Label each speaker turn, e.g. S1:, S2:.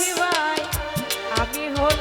S1: শিবায়। আমি হল